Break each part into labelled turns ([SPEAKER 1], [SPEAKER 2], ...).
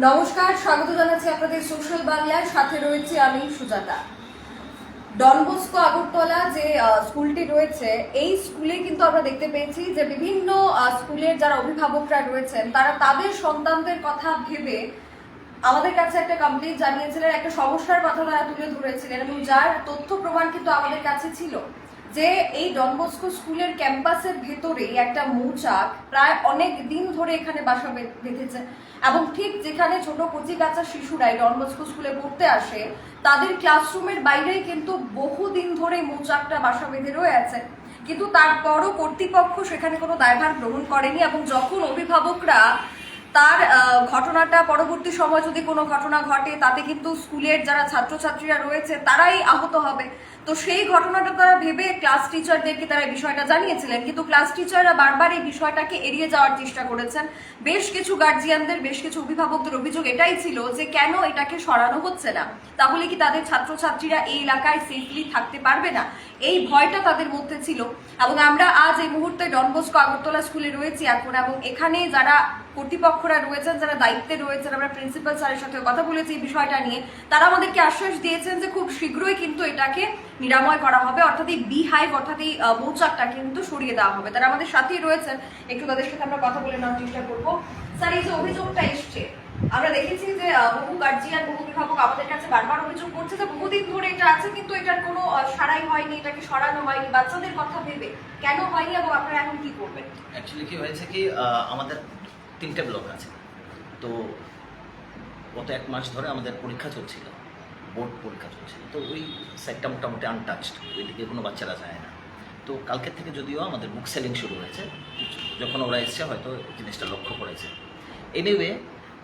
[SPEAKER 1] নমস্কার, স্বাগত জানাচ্ছি আপনাদের সোশ্যাল বাংলার সাথে রয়েছে আমি সুজাতা। ডনবস্কো আগরতলা যে স্কুলটি রয়েছে, এই স্কুলে কিন্তু আমরা দেখতে পেয়েছি যে বিভিন্ন স্কুলের যারা অভিভাবকরা রয়েছেন, তারা তাদের সন্তানদের কথা ভেবে আমাদের কাছে একটা কমপ্লেন জানিয়েছিলেন, একটা সমস্যার কথা তারা তুলে ধরেছিলেন এবং যার তথ্য প্রমাণ কিন্তু আমাদের কাছে ছিল। যে এই ডনবস্কো স্কুলের ক্যাম্পাসের ভেতরেই একটা মৌচাক প্রায় অনেক দিন ধরে এখানে বাসা বেঁধেছে। এবং ঠিক যেখানে ছোট কচি কাঁচা শিশুরাই ডনবস্কো স্কুলে পড়তে আসে, তাদের ক্লাসরুমের বাইরেই কিন্তু বহুদিন ধরে মৌচাকটা বাসা বেঁধে রয়ে আছে। কিন্তু তারপরও কর্তৃপক্ষ সেখানে কোনো দায়ভার গ্রহণ করেনি এবং যখন অভিভাবকরা তার ঘটনাটা পরবর্তী সময় যদি কোনো ঘটনা ঘটে, তাতে কিন্তু স্কুলের যারা ছাত্রছাত্রীরা রয়েছে, তারাই আহত হবে। তো সেই ঘটনাটা তারা ভেবে ক্লাস টিচারদেরকে তারা বিষয়টা জানিয়েছিলেন, কিন্তু ক্লাস টিচাররা বারবার এই বিষয়টাকে এড়িয়ে যাওয়ার চেষ্টা করেছেন। বেশ কিছু গার্জিয়ানদের বেশ কিছু অভিভাবকদের অভিযোগ এটাই ছিল যে, কেন এটাকে সরানো হচ্ছে না? তাহলে কি তাদের ছাত্রছাত্রীরা এই এলাকায় সেফলি থাকতে পারবে না? এই ভয়টা তাদের মধ্যে ছিল। এবং আমরা আজ এই মুহূর্তে ডনবস্কো আগরতলা স্কুলে রয়েছি এখন, এবং এখানে যারা কর্তৃপক্ষরা রয়েছেন, যারা দায়িত্বে রয়েছেন, আমরা প্রিন্সিপাল স্যারের সাথে কথা বলেছি এই বিষয়টা নিয়ে। তারা আমাদেরকে আশ্বাস দিয়েছেন যে খুব শীঘ্রই কিন্তু এটাকে নিরাময় করা হবে, অর্থাৎ এই বি হাইভ অর্থাৎ এই মৌচাকটা কিন্তু সরিয়ে দেওয়া হবে। তারা আমাদের সাথেই রয়েছেন, একটু তাদের সাথে আমরা কথা বলে নেওয়ার চেষ্টা করব। স্যার, এই যে অভিযোগটা এসছে, আমরা দেখেছি যে বহু গার্জিয়ান বহু অভিভাবক আমাদের কাছে বারবার অভিযোগ করছে যে বহুদিন ধরে এটা আছে, কিন্তু এটার কোনো সারাই হয়নি, এটাকে সরানো হয়নি, বাচ্চাদের কথা ভেবে। কেন হয়নি এবং আপনারা এখন কি করবেন?
[SPEAKER 2] অ্যাকচুয়ালি কি হয়েছে কি আমাদের তিনটে ব্লক আছে। তো গত এক মাস ধরে আমাদের পরীক্ষা চলছিল বোর্ড পরীক্ষা চলছিল। তো ওই সাইডটা মোটামুটি আনটাচড ওইদিকে কোনো বাচ্চারা যায় না। তো কালকের থেকে যদিও আমাদের বুক সেলিং শুরু হয়েছে যখন ওরা এসছে হয়তো জিনিসটা লক্ষ্য করেছে। Anyway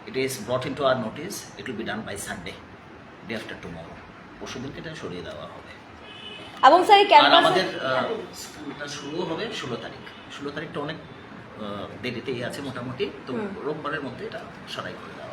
[SPEAKER 2] it is brought into our notice it will be done by Sunday day after tomorrow পরশুদিনকে এটা সরিয়ে দেওয়া হবে।
[SPEAKER 1] এবং স্যার
[SPEAKER 2] আমাদের স্কুলটা শুরু হবে ষোলো তারিখ। ষোলো তারিখটা অনেক দেরিতেই আছে মোটামুটি। তো রোববারের মধ্যে এটা সরাই করে দেওয়া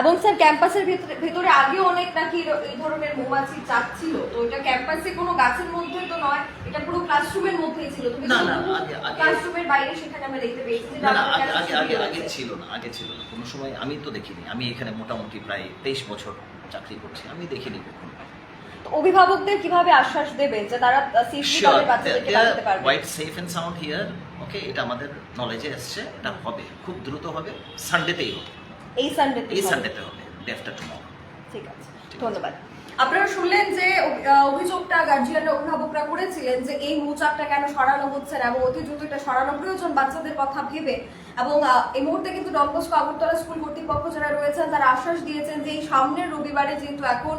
[SPEAKER 1] এবং স্যার ক্যাম্পাসের ভেতরে ভেতরে আগেও অনেক নাকি এই ধরনের মৌমাছি চাক ছিল তো এটা ক্যাম্পাসে কোনো গাছের মধ্যে তো নয় এটা পুরো ক্লাসরুমের মধ্যেই ছিল। তুমি
[SPEAKER 2] না, না, আগে- আগে-
[SPEAKER 1] ক্লাসরুমের বাইরে সেখানে আমরা দেখতে পেয়েছি
[SPEAKER 2] না না আগে আগে আগে আগে। ছিল না আগে ছিল না। কোনো সময় আমি তো দেখিনি। আমি এখানে মোটামুটি প্রায় তেইশ বছর চাকরি করছি। আমি দেখিনি কখনো।
[SPEAKER 1] অভিভাবকদের কীভাবে আশ্বাস দেবে যে তারা সেফলি তাদের বাচ্চাদেরকে পারবে?
[SPEAKER 2] White safe and sound here okay এটা আমাদের নলেজে এসছে এটা হবে খুব দ্রুত হবে সানডেতেই হবে।
[SPEAKER 1] এই সানডে
[SPEAKER 2] এই সানডেতে হবে ডে আফটার টুমরো
[SPEAKER 1] ঠিক আছে। ধন্যবাদ। আপনারা শুনলেন যে অভিযোগটা গার্জিয়ানরা, অভিভাবকরা করেছিলেন যে এই মৌচাকটা কেন সরানো হচ্ছে না এবং অতি দ্রুত এটা সরানো প্রয়োজন বাচ্চাদের কথা ভেবে। এবং এই মুহূর্তে কিন্তু ডনবস্কো আগরতলা স্কুল কর্তৃপক্ষ যারা রয়েছেন, তারা আশ্বাস দিয়েছেন যে এই সামনের রবিবারে যেহেতু এখন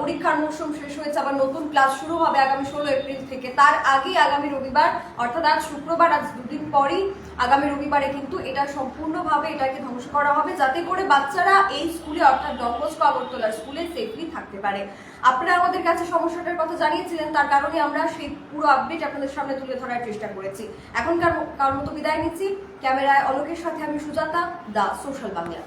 [SPEAKER 1] পরীক্ষার মৌসুম শেষ হয়েছে, আবার নতুন ক্লাস শুরু হবে আগামী ষোলো এপ্রিল থেকে। তার আগেই আগামী রবিবার, অর্থাৎ আজ শুক্রবার, আজ দুদিন পরই আগামী রবিবারে কিন্তু এটা সম্পূর্ণভাবে এটাকে ধ্বংস করা হবে, যাতে করে বাচ্চারা এই স্কুলে, অর্থাৎ ডনবস্কো আগরতলা স্কুলে সেফলি থাকতে পারে। আপনারা আমাদের কাছে সমস্যাটার কথা জানিয়েছিলেন, তার কারণে আমরা সেই পুরো আপডেট আপনাদের সামনে তুলে ধরার চেষ্টা করেছি। এখনকার কার মতো বিদায় নিচ্ছি। ক্যামেরায় অলোকের সাথে আমি সুজাতা, দা সোশ্যাল বাংলা।